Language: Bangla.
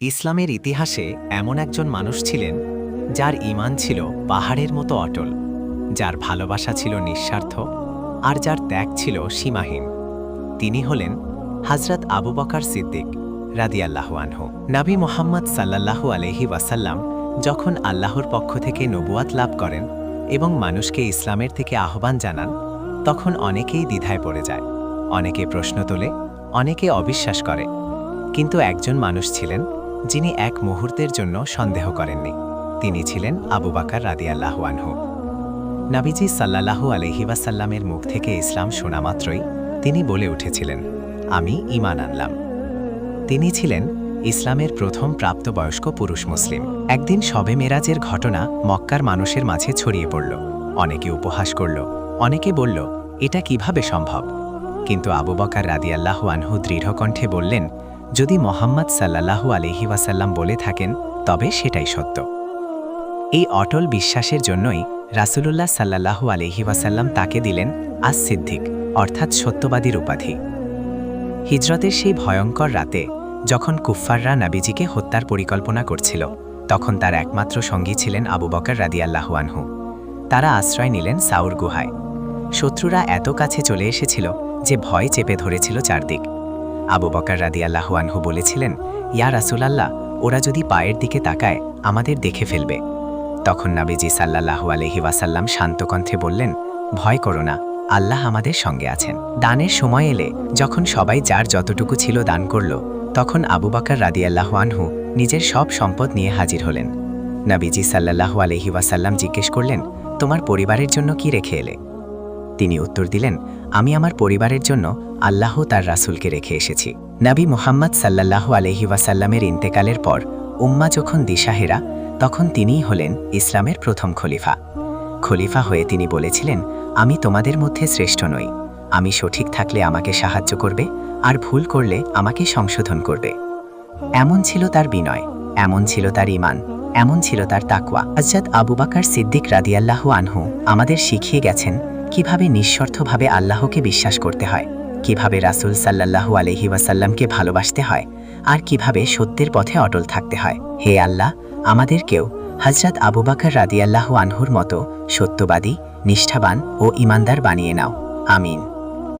ইসলামের ইতিহাসে এমন একজন মানুষ ছিলেন যার ঈমান ছিল পাহাড়ের মতো অটল, যার ভালোবাসা ছিল নিঃস্বার্থ আর যার ত্যাগ ছিল সীমাহীন। তিনি হলেন হজরত আবু বকার সিদ্দিক রাদিয়াল্লাহু আনহু। নাবী মোহাম্মদ সাল্লাল্লাহু আলহি ওয়াসাল্লাম যখন আল্লাহর পক্ষ থেকে নবুয়াত লাভ করেন এবং মানুষকে ইসলামের থেকে আহ্বান জানান, তখন অনেকেই দ্বিধায় পড়ে যায়, অনেকে প্রশ্ন তোলে, অনেকে অবিশ্বাস করে। কিন্তু একজন মানুষ ছিলেন যিনি এক মুহূর্তের জন্য সন্দেহ করেননি। তিনি ছিলেন আবু বাকার রাদিয়াল্লাহু আনহু। নাবিজি সাল্লাল্লাহু আলহি ওয়াসাল্লামের মুখ থেকে ইসলাম শোনা মাত্রই তিনি বলে উঠেছিলেন, আমি ইমান আনলাম। তিনি ছিলেন ইসলামের প্রথম প্রাপ্তবয়স্ক পুরুষ মুসলিম। একদিন শবে মেরাজের ঘটনা মক্কার মানুষের মাঝে ছড়িয়ে পড়ল। অনেকে উপহাস করল, অনেকে বলল, এটা কীভাবে সম্ভব? কিন্তু আবু বকার রাদিয়াল্লাহু আনহু দৃঢ়কণ্ঠে বললেন যদি মোহাম্মদ সাল্লাল্লাহু আলহি ওয়াসাল্লাম বলে থাকেন, তবে সেটাই সত্য। এই অটল বিশ্বাসের জন্যই রাসুলুল্লাহ সাল্লাল্লাহু আলহি ওয়াসাল্লাম তাকে দিলেন আস সিদ্দিক অর্থাৎ সত্যবাদীর উপাধি। হিজরতের সেই ভয়ঙ্কর রাতে, যখন কুফফাররা নাবিজিকে হত্যার পরিকল্পনা করছিল, তখন তার একমাত্র সঙ্গী ছিলেন আবু বকর রাদিয়াল্লাহু আনহু। তারা আশ্রয় নিলেন সাউর গুহায়। শত্রুরা এত কাছে চলে এসেছিল যে ভয় চেপে ধরেছিল চারদিক। আবু বকর রাদিয়াল্লাহু আনহু বলেছিলেন, ইয়া রাসূলাল্লাহ, ওরা যদি পায়ের দিকে তাকায়, আমাদের দেখে ফেলবে। তখন নাবিজি সাল্লাল্লাহু আলহি ওয়াসাল্লাম শান্ত কণ্ঠে বললেন, ভয় করো না, আল্লাহ আমাদের সঙ্গে আছেন। দানের সময় এলে, যখন সবাই যার যতটুকু ছিল দান করল, তখন আবু বাকার রাদিয়াল্লাহু আনহু নিজের সব সম্পদ নিয়ে হাজির হলেন। নাবিজি সাল্লাল্লাহু আলহি ওয়াসাল্লাম জিজ্ঞেস করলেন, তোমার পরিবারের জন্য কি রেখে এলে? তিনি উত্তর দিলেন, আমি আমার পরিবারের জন্য আল্লাহ তার রাসূলকে রেখে এসেছি। নাবী মুহাম্মদ সাল্লাল্লাহু আলহি ওয়াসাল্লামের ইন্তেকালের পর উম্মা যখন দিশাহেরা, তখন তিনিই হলেন ইসলামের প্রথম খলিফা। খলিফা হয়ে তিনি বলেছিলেন, আমি তোমাদের মধ্যে শ্রেষ্ঠ নই। আমি সঠিক থাকলে আমাকে সাহায্য করবে, আর ভুল করলে আমাকে সংশোধন করবে। এমন ছিল তার বিনয়, এমন ছিল তার ইমান এমন ছিল তার তাকওয়া। আজাদ আবু বাকার সিদ্দিক রাদিয়াল্লাহু আনহু আমাদের শিখিয়ে গেছেন কীভাবে নিঃস্বার্থভাবে আল্লাহকে বিশ্বাস করতে হয়। কীভাবে রাসুল সাল্লাহু আলহি ওয়াসাল্লামকে ভালোবাসতে হয় আর কীভাবে সত্যের পথে অটল থাকতে হয়? হে আল্লাহ আমাদেরকেও হজরত আবু বাকর রাদিয়াল্লাহু আনহুর মতো সত্যবাদী, নিষ্ঠাবান ও ইমানদার বানিয়ে নাও। আমিন।